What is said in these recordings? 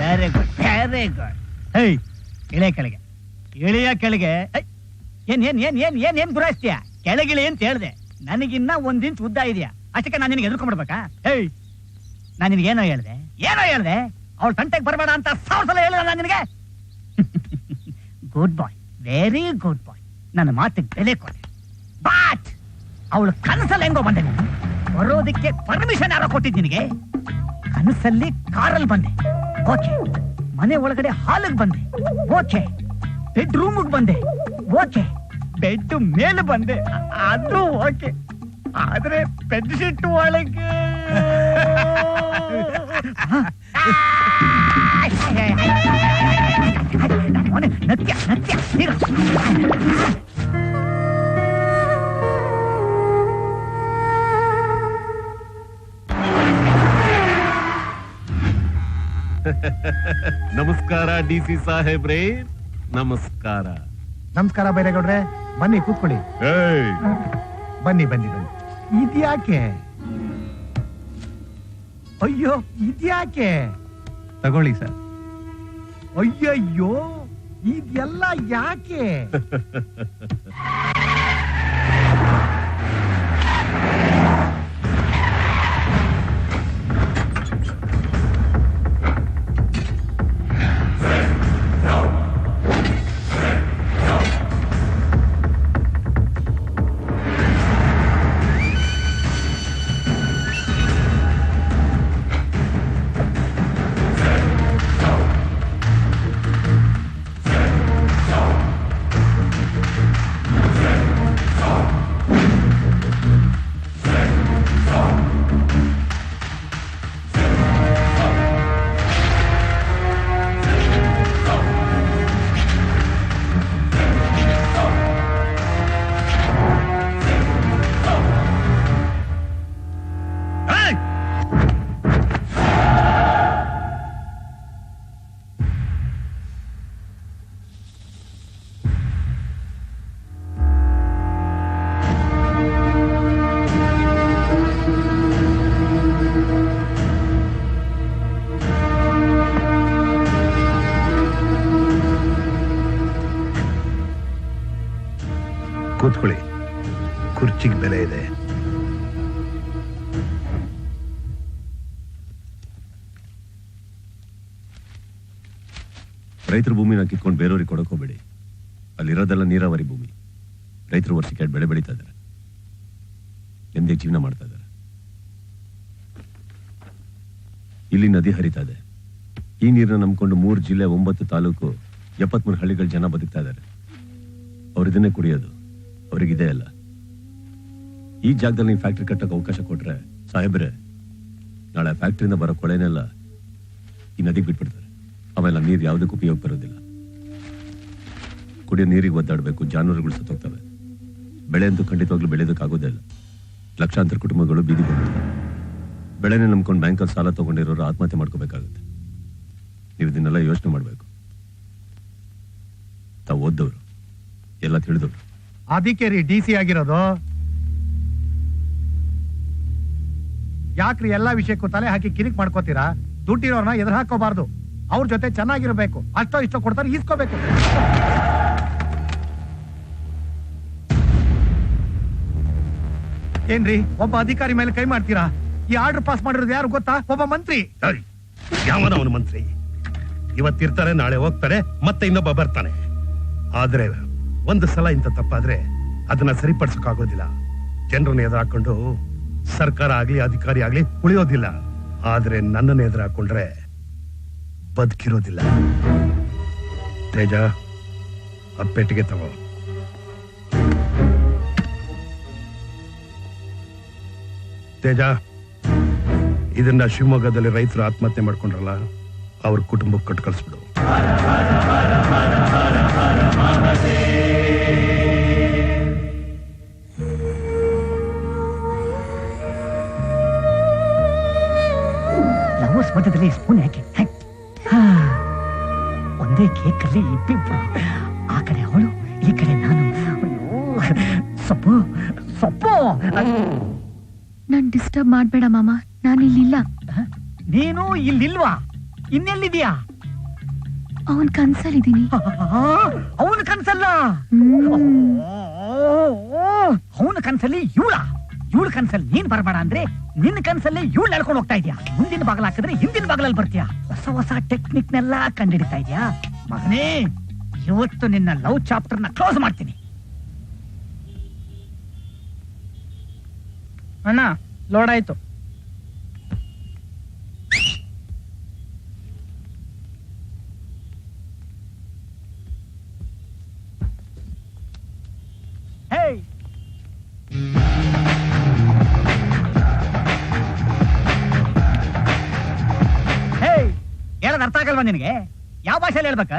Very good very good ಹೇಯ್ ಇಳಿಯ ಕೆಳಗೆ. ಇಳಿಯ ಕೆಳಗೆ. ಏನ್ ಏನ್ ಏನ್ ಏನ್ ಏನ್ ಏನ್ ಗುರಾಯಿಸ್ತೀಯ? ಕೆಳಗಿಳಿ ಅಂತ ಹೇಳ್ದೆ. ನನಗಿನ್ನ ಒಂದ್ ಇಂಚ್ ಉದ್ದ ಇದೆಯಾ? ಅಷ್ಟಕ್ಕೆ ನಾನು ನಿನಗೆ ಎದುರ್ಕೊಂಡ್ಬಿಡ್ಬೇಕಾ ಹೇಯ್ ನಾನು ನಿನಗೆ ಏನೋ ಹೇಳ್ದೆ. ಏನೋ ಹೇಳ್ದೆ? ಅವಳು ತಂಟೆಗೆ ಬರಬೇಡ ಅಂತ ಸಾವಿರ ಸಲ ಹೇಳಿದ ನಾನು ನಿನಗೆ? Good boy very good boy ನನ್ನ ಮಾತಿಗೆ ಬೆಲೆ ಕೊಟ್ಟೆ ಬಾಟ್ ಅವಳು ಕನಸಲ್ಲಿ ಹೆಂಗೋ ಬಂದೆ ನೀನು. ಬರೋದಕ್ಕೆ ಪರ್ಮಿಷನ್ ಯಾರೋ ಕೊಟ್ಟಿದ್ ನಿನಗೆ? ಕನಸಲ್ಲಿ ಕಾರಲ್ಲಿ ಬಂದೆ ಓಕೆ ಮನೆ ಒಳಗಡೆ ಹಾಲಿಗೆ ಬಂದೆ ಓಕೆ ಬೆಡ್ ರೂಮಿಗೆ ಬಂದೆ ಓಕೆ ಬೆಡ್ ಮೇಲೆ ಬಂದೆ ಅದು ಓಕೆ ಆದ್ರೆ ಬೆಡ್ ಶೀಟ್ ಒಳಗೆ ನತ್ಯ ನತ್ಯ ನಮಸ್ಕಾರ ಡಿ ಸಿ ಸಾಹೇಬ್ರೇ. ನಮಸ್ಕಾರ. ನಮಸ್ಕಾರ ಬೈರೇಗೌಡ್ರೆ. ಬನ್ನಿ ಕೂತ್ಕೊಳ್ಳಿ. ಏಯ್, ಬನ್ನಿ ಬನ್ನಿ ಬನ್ನಿ. ಇದ್ಯಾಕೆ ಅಯ್ಯೋ ಇದ್ಯಾಕೆ ತಗೊಳ್ಳಿ ಸರ್. ಅಯ್ಯಯ್ಯೋ ಇದೆಲ್ಲ ಯಾಕೆ? ಕೂತ್ಕೊಳ್ಳಿ. ಕುರ್ಚಿಗೆ ಬೆಲೆ ಇದೆ. ರೈತರ ಭೂಮಿನ ಕಿತ್ಕೊಂಡು ಬೇರೆಯವ್ರಿಗೆ ಕೊಡಕೋಬೇಡಿ ಅಲ್ಲಿರೋದೆಲ್ಲ ನೀರಾವರಿ ಭೂಮಿ. ರೈತರು ವರ್ಷಕ್ಕೆ ಬೆಳೆ ಬೆಳೀತಾ ಇದ್ದಾರೆ ನೆಮ್ಮದಿ ಜೀವನ ಮಾಡ್ತಾ ಇದ್ದಾರೆ ಇಲ್ಲಿ ನದಿ ಹರಿತಾ ಇದೆ. ಈ ನೀರನ್ನ ನಂಬಿಕೊಂಡು ಮೂರು ಜಿಲ್ಲೆ ಒಂಬತ್ತು ತಾಲೂಕು ಎಪ್ಪತ್ಮೂರು ಹಳ್ಳಿಗಳ ಜನ ಬದುಕ್ತಾ ಇದ್ದಾರೆ ಅವ್ರು ಇದನ್ನೇ ಕುಡಿಯೋದು. ಅವ್ರಿಗಿದೆ ಅಲ್ಲ. ಈ ಜಾಗದಲ್ಲಿ ನೀವು ಫ್ಯಾಕ್ಟ್ರಿ ಕಟ್ಟಕ್ಕೆ ಅವಕಾಶ ಕೊಟ್ರೆ, ಸಾಹೇಬ್ರೆ, ನಾಳೆ ಫ್ಯಾಕ್ಟ್ರಿಯಿಂದ ಬರೋ ಕೊಳೆನೆಲ್ಲ ಈ ನದಿಗೆ ಬಿಟ್ಬಿಡ್ತಾರೆ. ಆಮೇಲೆ ನೀರು ಯಾವುದಕ್ಕೂ ಉಪಯೋಗ ಬರೋದಿಲ್ಲ. ಕುಡಿಯೋ ನೀರಿಗೆ ಒದ್ದಾಡಬೇಕು, ಜಾನುವಾರುಗಳು ಸತ್ತೋಗ್ತವೆ. ಬೆಳೆ ಅಂತೂ ಖಂಡಿತವಾಗ್ಲೂ ಬೆಳೆಯೋದಕ್ಕಾಗೋದೇ ಇಲ್ಲ. ಲಕ್ಷಾಂತರ ಕುಟುಂಬಗಳು ಬೀದಿ ಬಂದಿರ್ತವೆ ಬೆಳೆನೇ ನಂಬ್ಕೊಂಡು ಬ್ಯಾಂಕಲ್ಲಿ ಸಾಲ ತಗೊಂಡಿರೋರು ಆತ್ಮಹತ್ಯೆ ಮಾಡ್ಕೋಬೇಕಾಗುತ್ತೆ. ನೀವು ಇದನ್ನೆಲ್ಲ ಯೋಚನೆ ಮಾಡಬೇಕು. ತಾವು ಓದ್ದವರು. ಎಲ್ಲ ತಿಳಿದವರು. ಅದಕ್ಕೆ ರೀ ಡಿ ಸಿ ಆಗಿರೋದು. ಯಾಕ್ರಿ ಎಲ್ಲಾ ವಿಷಯಕ್ಕೂ ತಲೆ ಹಾಕಿ ಕಿರಿಕ್ ಮಾಡ್ಕೋತೀರಾ? ದುಡ್ಡಿರೋರ್ನ ಎದುರು ಹಾಕೋಬಾರ್ದು ಅವ್ರ ಜೊತೆ ಚೆನ್ನಾಗಿರ್ಬೇಕು. ಅಷ್ಟೋ ಇಷ್ಟೋ ಕೊಡ್ತಾರೆ, ಈಸ್ಕೋಬೇಕು. ಏನ್ರಿ, ಒಬ್ಬ ಅಧಿಕಾರಿ ಮೇಲೆ ಕೈ ಮಾಡ್ತೀರಾ? ಈ ಆರ್ಡರ್ ಪಾಸ್ ಮಾಡಿರೋದು ಯಾರು ಗೊತ್ತಾ? ಒಬ್ಬ ಮಂತ್ರಿ. ಯಾವನ ಅವನು ಮಂತ್ರಿ. ಇವತ್ತಿರ್ತಾರೆ, ನಾಳೆ ಹೋಗ್ತಾರೆ, ಮತ್ತೆ ಇನ್ನೊಬ್ಬ ಬರ್ತಾನೆ. ಆದ್ರೆ ಒಂದು ಸಲ ಇಂಥ ತಪ್ಪಾದ್ರೆ ಅದನ್ನ ಸರಿಪಡಿಸಕ್ಕಾಗೋದಿಲ್ಲ. ಜನರನ್ನ ಎದುರಾಕೊಂಡು ಸರ್ಕಾರ ಆಗ್ಲಿ, ಅಧಿಕಾರಿ ಆಗ್ಲಿ ಉಳಿಯೋದಿಲ್ಲ ಆದ್ರೆ ನನ್ನನ್ನು ಎದುರಾಕೊಂಡ್ರೆ ಬದುಕಿರೋದಿಲ್ಲ. ತೇಜ ಅಪ್ಪೆಟ್ಟಿಗೆ ಪೆಟ್ಟಿಗೆ ತಗೋ. ತೇಜ, ಇದನ್ನ ಶಿವಮೊಗ್ಗದಲ್ಲಿ ರೈತರು ಆತ್ಮಹತ್ಯೆ ಮಾಡ್ಕೊಂಡ್ರಲ್ಲ, ಅವ್ರ ಕುಟುಂಬಕ್ಕೆ ಕೊಟ್ಟು ಕಳಿಸ್ಬಿಡು. ಲವರ್ಸ್ ಮಧ್ಯದಲ್ಲಿ ಸ್ಪೂನ್ ಯಾಕೆ. ಒಂದೇ ಕೇಕ್ ಅಲ್ಲಿ ಇಬ್ಬಿಬ್ರು. ಆ ಕಡೆ ಅವಳು ಈ ಕಡೆ ನಾನು. ಸೊಪ್ಪು ಸೊಪ್ಪು. ನಾನ್ ಡಿಸ್ಟರ್ಬ್ ಮಾಡ್ಬೇಡ ಮಾಮ ನಾನು ಇಲ್ಲಿಲ್ಲ ನೀನು ಇಲ್ಲಿಲ್ವಾ? ಇನ್ನೆಲ್ಲಿದ್ಯಾ ಅವನ್ ಕನ್ಸಲ್ಲಿದ್ದೀನಿ. ಅವನ ಕನ್ಸಲ್ಲ. ಅವನ ಕನ್ಸಲ್ಲಿ ಇವಳ. ಇವಳ ಕನ್ಸಲ್ಲಿ ನೀನ್ ಬರಬೇಡ ಅಂದ್ರೆ ನಿನ್ನ ಕನ್ಸಲ್ಲಿ ಇವಳು ನಡ್ಕೊಂಡು ಹೋಗ್ತಾ ಇದ್ಯಾ? ಮುಂದಿನ ಬಾಗಲ ಹಾಕಿದ್ರೆ ಹಿಂದಿನ ಬಾಗಲಲ್ಲಿ ಬರ್ತೀಯಾ? ಹೊಸ ಹೊಸ ಟೆಕ್ನಿಕ್ ನೆಲ್ಲ ಕಂಡಿಡಿತಾ ಇದ್ಯಾ? ಮಗನೇ ಇವತ್ತು ನಿನ್ನ ಲವ್ ಚಾಪ್ಟರ್ನ ಕ್ಲೋಸ್ ಮಾಡ್ತೀನಿ. ಅಣ್ಣ ಲೋಡ್ ಆಯ್ತು. ಹೇಳೋದ್ ಅರ್ಥ ಆಗಲ್ವಾ ನಿನಗೆ? ಯಾವ ಭಾಷೆಯಲ್ಲಿ ಹೇಳ್ಬೇಕ?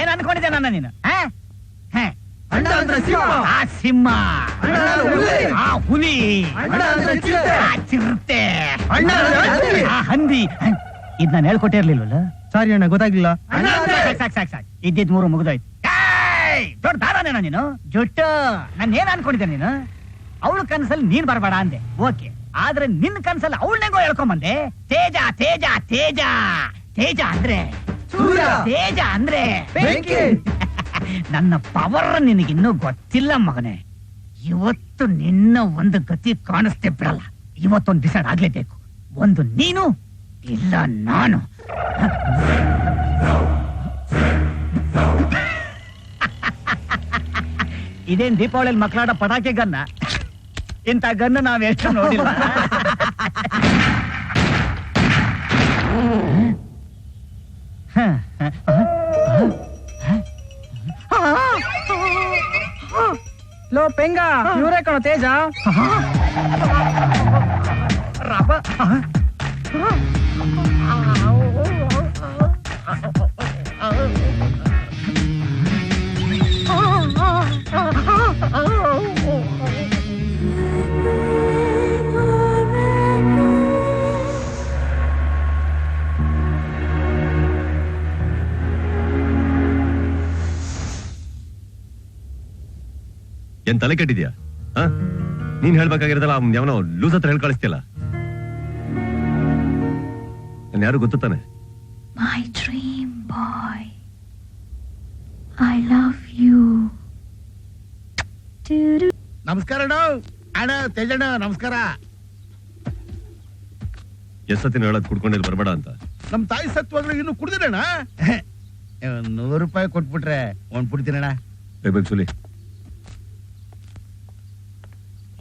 ಏನ್ ಅನ್ಕೊಂಡಿದ್ದೆ ನನ್ನ ನೀನು? ಆ? ಸಿಂಹ. ಹುಲಿ. ಆ ಚಿರತೆ ಆ ಹಂದಿ. ಇದ್ ನಾನು ಹೇಳ್ಕೊಟ್ಟಿರ್ಲಿಲ್ವಲ್ಲ ಸಾರಿ ಅಣ್ಣ ಗೊತ್ತಾಗ್ಲಿಲ್ಲ. ಸಾಕ್ ಸಾಕ್ ಸಾಕ್ ಸಾಕ್ ಇದ್ದಿದ್ ಮೂರು ಮುಗಿದೋಯ್ತು! ದೊಡ್ಡ ದಾರಾನೇನ ನೀನು? ಜೊಟ್ಟು. ನಾನು ಏನ್ ಅನ್ಕೊಂಡಿದ್ದೆ ನೀನು? ಅವಳ ಕನಸಲ್ಲಿ ನೀನ್ ಬರಬೇಡ ಅಂದೆ. ಓಕೆ. ಆದ್ರೆ ನಿನ್ ಕನಸಲ್ಲಿ ಅವಳನೆಗೋ ಹೇಳ್ಕೊಂಬಂದೆ. ತೇಜ ತೇಜ ತೇಜ. ತೇಜ ಅಂದ್ರೆ? ತೇಜ ಅಂದ್ರೆ? ನನ್ನ ಪವರ್ ನಿನಗಿನ್ನೂ ಗೊತ್ತಿಲ್ಲ ಮಗನೇ. ಇವತ್ತು ನಿನ್ನ ಒಂದು ಗತಿ ಕಾಣಿಸ್ತೇ ಬಿಡಲ್ಲ. ಇವತ್ತೊಂದು ಡಿಸೈಡ್ ಆಗ್ಲೇಬೇಕು. ಒಂದು ನೀನು ಇಲ್ಲ ನಾನು. ಇದೇನ್ ದೀಪಾವಳಿಯಲ್ಲಿ ಮಕ್ಕಳಾಡ ಪಟಾಕಿ ಗನ್ನ ಇಂಥ ಗನ್ನ ನಾವ್ ಎಷ್ಟು ನೋಡಿಲ್ಲ. ಲೋ ಪೆಂಗ ಇವ್ರೇ ಕಣೋ ತೇಜ ರಬ್ಬ ಏನ್ ತಲೆ ಕೆಟ್ಟಿದ್ಯಾ? ನೀನ್ ಹೇಳ್ಬೇಕಾಗಿರೋದಲ್ಲ ಅವ್ನ್ ಯಾವನೋ ಲೂಸ್ ಹತ್ರ ಹೇಳಿ ಕಳಿಸ್ತಿಯಲ್ಲ? ನಾನು ಯಾರು ಗೊತ್ತು ತಾನೆ? My dream boy. I love you. ನಮಸ್ಕಾರ ಅಣ್ಣ ಅಣ್ಣ ತೇಜಣ್ಣ ನಮಸ್ಕಾರ. ಎಷ್ಟೊತ್ತಿನ ಹೇಳೋದ್ ಕುಡ್ಕೊಂಡಿಲ್ಲಿ ಬರಬೇಡ ಅಂತ? ನಮ್ ತಾಯಿ ಸತ್ವಾಗ್ಲೂ ಇನ್ನು ಕುಡ್ದಿರಣ್ಣ ನೂರು ರೂಪಾಯಿ ಕೊಟ್ಬಿಟ್ರೆ ಒಂದ್ ಬಿಡ್ತೀನಣ್ಣ ಸುಲಿ.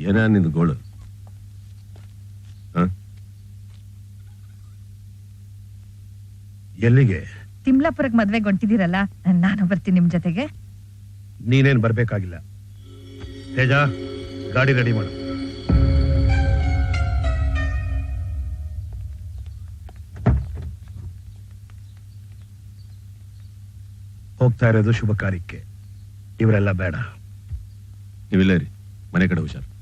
ಏನ ನಿಂದು ಗೋಳು? ಹ? ಎಲ್ಲಿಗೆ? ತಿಮ್ಲಾಪುರಕ್ ಮದ್ವೆಗೆ ಹೊಂಟಿದ್ದೀರಲ್ಲ ನಾನು ಬರ್ತೀನಿ ನಿಮ್ ಜೊತೆಗೆ. ನೀನೇನ್ ಬರ್ಬೇಕಾಗಿಲ್ಲ. ತೇಜ ಗಾಡಿ ರೆಡಿ ಮಾಡು. ಹೋಗ್ತಾ ಇರೋದು ಶುಭ ಕಾರ್ಯಕ್ಕೆ. ಇವರೆಲ್ಲ ಬೇಡ. ನೀವಿಲ್ಲ ರೀ ಮನೆ ಕಡೆ ಹುಷಾರ್.